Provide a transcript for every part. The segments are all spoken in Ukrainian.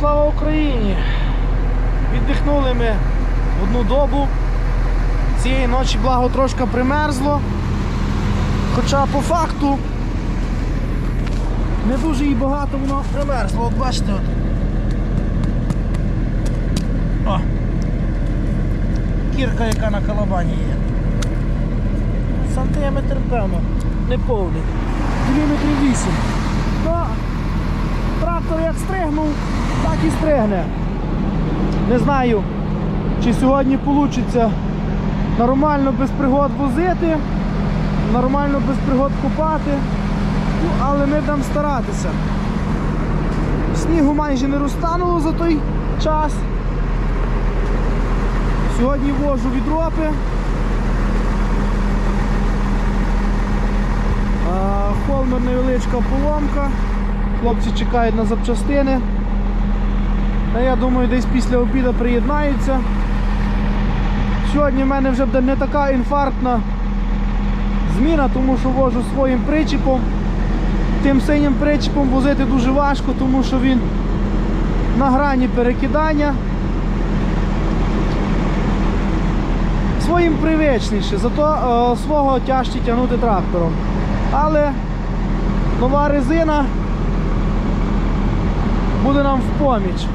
Слава Україні! Віддихнули ми одну добу. Цієї ночі благо трошки примерзло. Хоча по факту не дуже і багато воно примерзло. От бачите. От. О! Кірка, яка на калабані є. Сантиметр, певно, не повний. 2 метри 8. Трактор як стригнув, так і стригне. Не знаю, чи сьогодні вийде нормально без пригод возити, нормально без пригод купати, ну, але ми будемо старатися. Снігу майже не розтануло за той час. Сьогодні вожу відропи. Холмер невеличка поломка. Хлопці чекають на запчастини. Та я думаю, десь після обіду приєднаються. Сьогодні в мене вже буде не така інфарктна зміна, тому що вожу своїм причіпом. Тим синім причіпом возити дуже важко, тому що він на грані перекидання. Своїм привичніше, зато е, свого тяжче тягнути трактором. Але нова резина буде нам в поміч.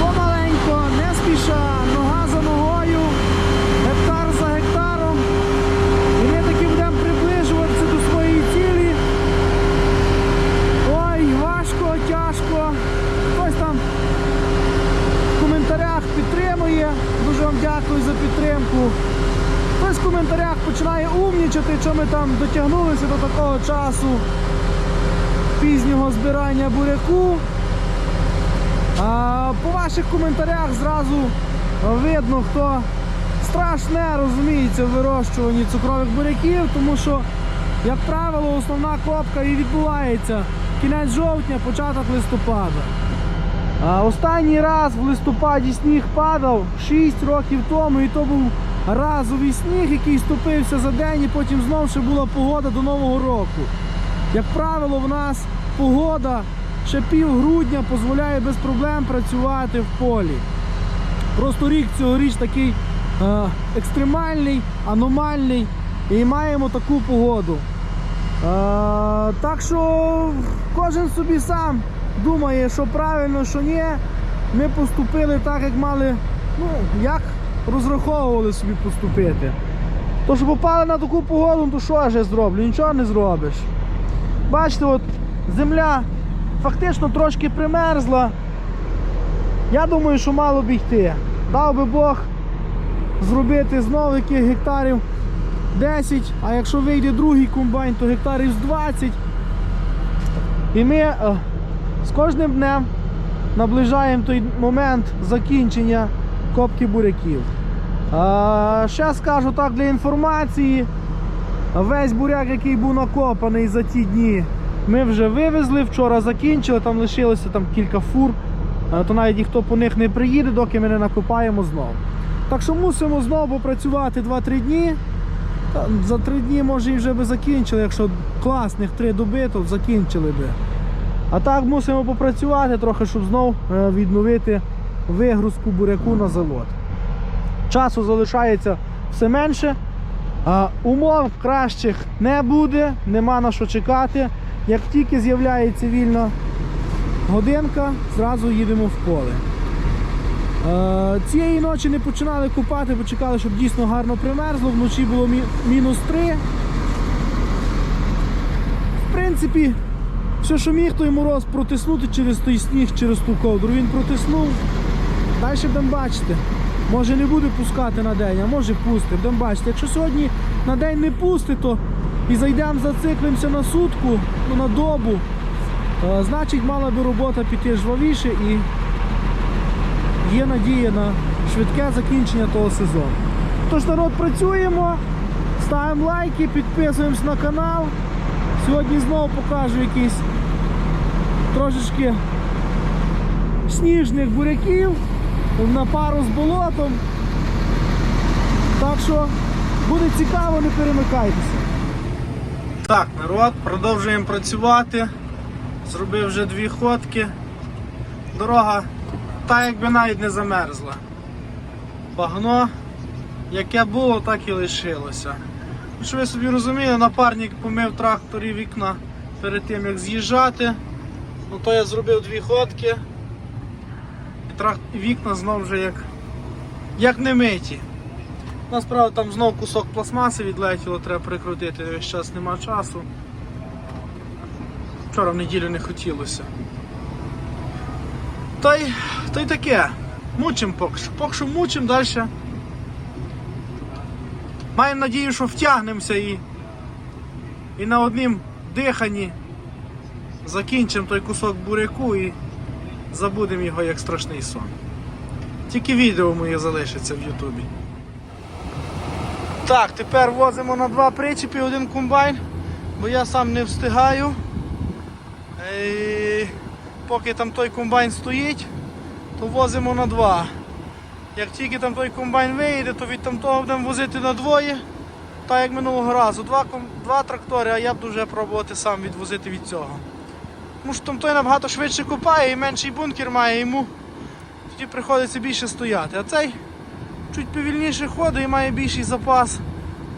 Помаленько, не спіша, нога за ногою, гектар за гектаром. І ми таки будемо приближуватися до своєї цілі. Ой, важко, тяжко. Хтось там в коментарях підтримує. Дуже вам дякую за підтримку. Хтось в коментарях починає умнічати, що ми там дотягнулися до такого часу пізнього збирання буряку. А, по ваших коментарях зразу видно, хто страшне розуміється в вирощуванні цукрових буряків, тому що, як правило, основна копка і відбувається кінець жовтня, початок листопада. Останній раз в листопаді сніг падав 6 років тому, і то був разовий сніг, який ступився за день, і потім знов ще була погода до Нового року. Як правило, в нас погода ще пів грудня дозволяє без проблем працювати в полі. Просто рік цьогоріч такий е, екстремальний, аномальний і маємо таку погоду. Е, так що кожен собі сам думає, що правильно, що ні. Ми поступили так, як мали, ну, як розраховували собі поступити. То, що попали на таку погоду, то що я зроблю? Нічого не зробиш. Бачите, от земля фактично трошки примерзла. Я думаю, що мало б. Дав би Бог зробити знову яких гектарів 10, а якщо вийде другий комбайн, то гектарів з 20. І ми е, з кожним днем наближаємо той момент закінчення копки буряків. Ще скажу так для інформації. Весь буряк, який був накопаний за ті дні, ми вже вивезли, вчора закінчили, там лишилося там кілька фур, то навіть ніхто по них не приїде, доки ми не накопаємо знову. Так що мусимо знову попрацювати 2-3 дні. За 3 дні може і вже би закінчили, якщо класних 3 доби, то закінчили би. А так мусимо попрацювати трохи, щоб знову е, відновити вигрузку буряку на завод. Часу залишається все менше, умов кращих не буде, нема на що чекати. Як тільки з'являється вільна годинка, зразу їдемо в поле. Е, Цієї ночі не починали купати, бо чекали, щоб дійсно гарно примерзло. Вночі було мі- мінус 3. В принципі, все, що міг той мороз протиснути через той сніг, через ту ковдру, він протиснув. Далі будемо бачити. Може не буде пускати на день, а може пусти. Будемо бачити. Якщо сьогодні на день не пусти, то і зайдемо, зациклимося на сутку, ну, на добу, е, значить мала би робота піти жвавіше і є надія на швидке закінчення того сезону. Тож народ працюємо, ставимо лайки, підписуємось на канал. Сьогодні знову покажу якісь трошечки сніжних буряків на пару з болотом. Так що буде цікаво, не перемикайтеся. Так, народ, продовжуємо працювати. Зробив вже дві ходки. Дорога та якби навіть не замерзла. Багно, яке було, так і лишилося. Що ви собі розуміли, напарник помив тракторі вікна перед тим як з'їжджати. Ну то я зробив дві ходки. І вікна знов вже як, як не миті. У нас правда там знов кусок пластмаси відлетіло, треба прикрутити, весь час нема часу. Вчора в неділю не хотілося. Та й, та й таке. Мучим поки що. Поки що мучим далі. Маємо надію, що втягнемося і, і на однім диханні закінчимо той кусок буряку і забудемо його як страшний сон. Тільки відео моє залишиться в Ютубі. Так, тепер возимо на два причепи один комбайн, бо я сам не встигаю. Е, Поки там той комбайн стоїть, то возимо на два. Як тільки там той комбайн вийде, то від там того будемо возити на двоє. Так як минулого разу. Два, два трактори, а я буду вже пробувати сам відвозити від цього. Тому той набагато швидше копає і менший бункер має, йому тоді приходиться більше стояти. А цей чуть повільніше ходить і має більший запас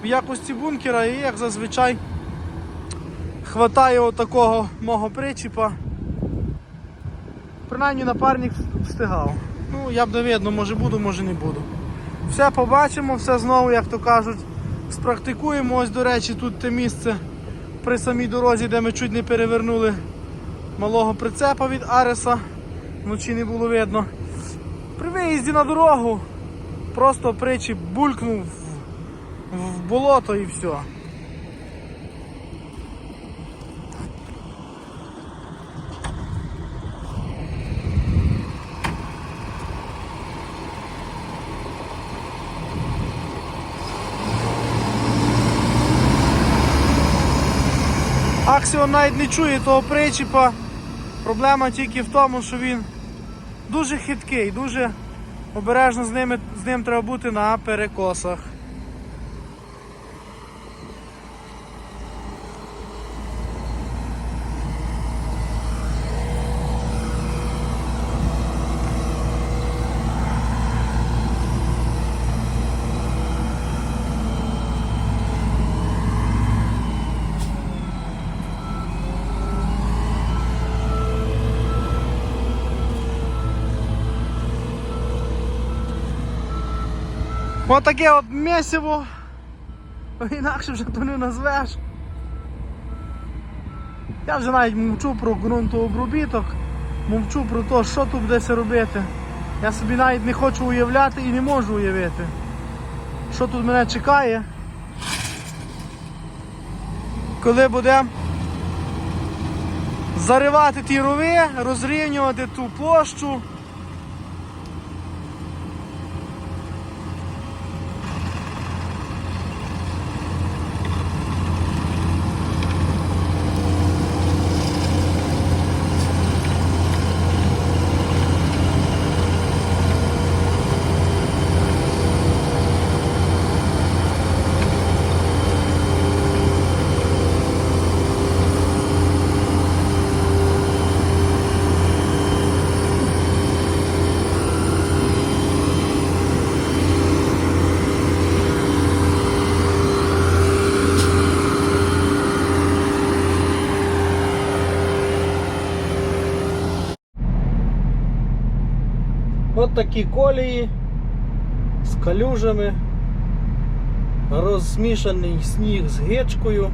в якості бункера і як зазвичай хватає отакого мого причіпа. Принаймні напарник встигав. Ну, я б не видно, може буду, може не буду. Все побачимо, все знову, як то кажуть, спрактикуємо. Ось, до речі, тут те місце при самій дорозі, де ми чуть не перевернули малого прицепа від Ареса. Вночі не було видно. При виїзді на дорогу просто причіп булькнув в, в болото і все. Аксіон навіть не чує того причіпа. Проблема тільки в тому, що він дуже хиткий, дуже обережно з, ними, з ним треба бути на перекосах. Отаке от місиво. Інакше вже то не назвеш. Я вже навіть мовчу про ґрунтообробіток, мовчу про те, що тут будеться робити. Я собі навіть не хочу уявляти і не можу уявити, що тут мене чекає. Коли буде заривати ті рови, розрівнювати ту площу. От такі колії з калюжами, розмішаний сніг з гечкою.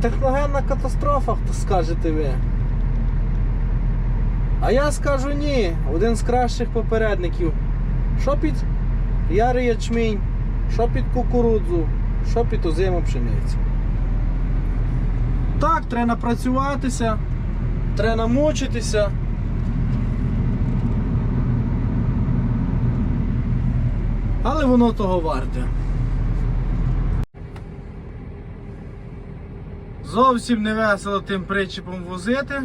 Техногенна катастрофа, хто скажете ви. А я скажу ні, один з кращих попередників. Що під ярий ячмінь, що під кукурудзу, що під озиму пшеницю. Так, треба напрацюватися, треба намучитися. Але воно того варте. Зовсім не весело тим причепом возити.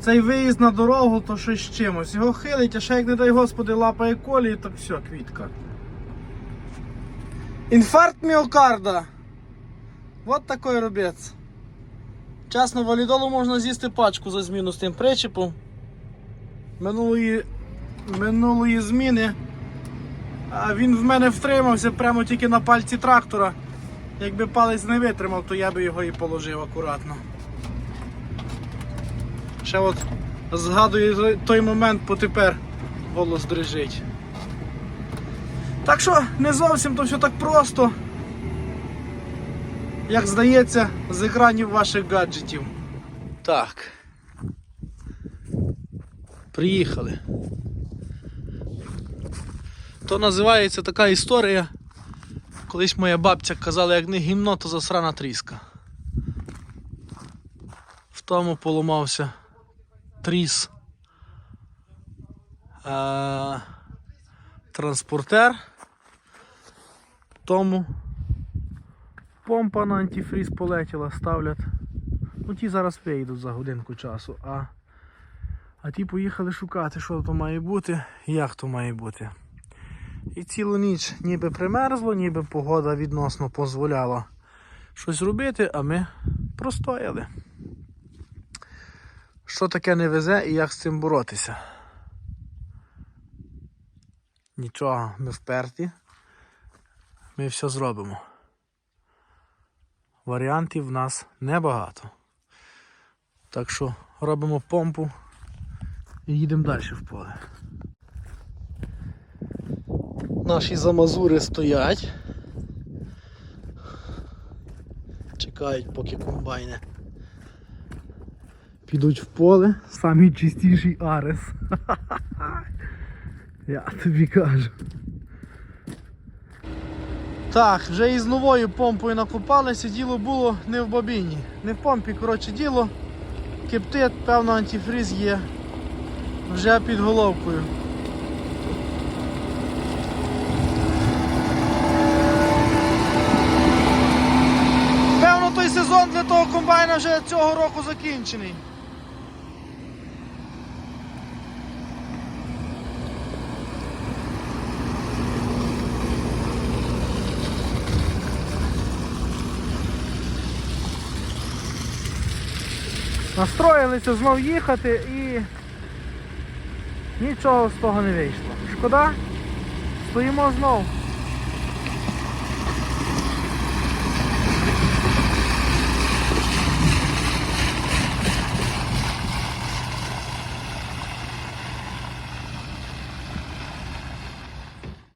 Цей виїзд на дорогу, то щось з чимось. Його хилить, а ще як не дай господи лапає колії, так все, квітка. Інфаркт міокарда. Вот такой робець. Чесно, валідолу можна з'їсти пачку за зміну з тим причепом. Минулої, минулої зміни. А він в мене втримався прямо тільки на пальці трактора. Якби палець не витримав, то я би його і положив акуратно. Ще от згадую той- момент, бо тепер голос дрижить. Так що не зовсім то все так просто, як здається, з екранів ваших гаджетів. Так. Приїхали. То називається така історія. Колись моя бабця казала, як не гімно, то засрана тріска. В тому поламався тріс. Е, транспортер. Тому помпа на антифріз полетіла, ставлять. Ну ті зараз вийдуть за годинку часу, а, а ті поїхали шукати, що то має бути як то має бути. І цілу ніч ніби примерзло, ніби погода відносно дозволяла щось робити, а ми простояли. Що таке не везе і як з цим боротися? Нічого, ми вперті. Ми все зробимо. Варіантів в нас небагато. Так що робимо помпу і їдемо далі в поле. Наші замазури стоять. Чекають, поки комбайни підуть в поле. Самий чистіший арес. Я тобі кажу. Так, вже із новою помпою накопалися, діло було не в бобіні, не в помпі, коротше діло. Кептит, певно, антифриз є вже під головкою. Певно, той сезон для того комбайна вже цього року закінчений. Настроїлися знов їхати і нічого з того не вийшло. Шкода, стоїмо знов.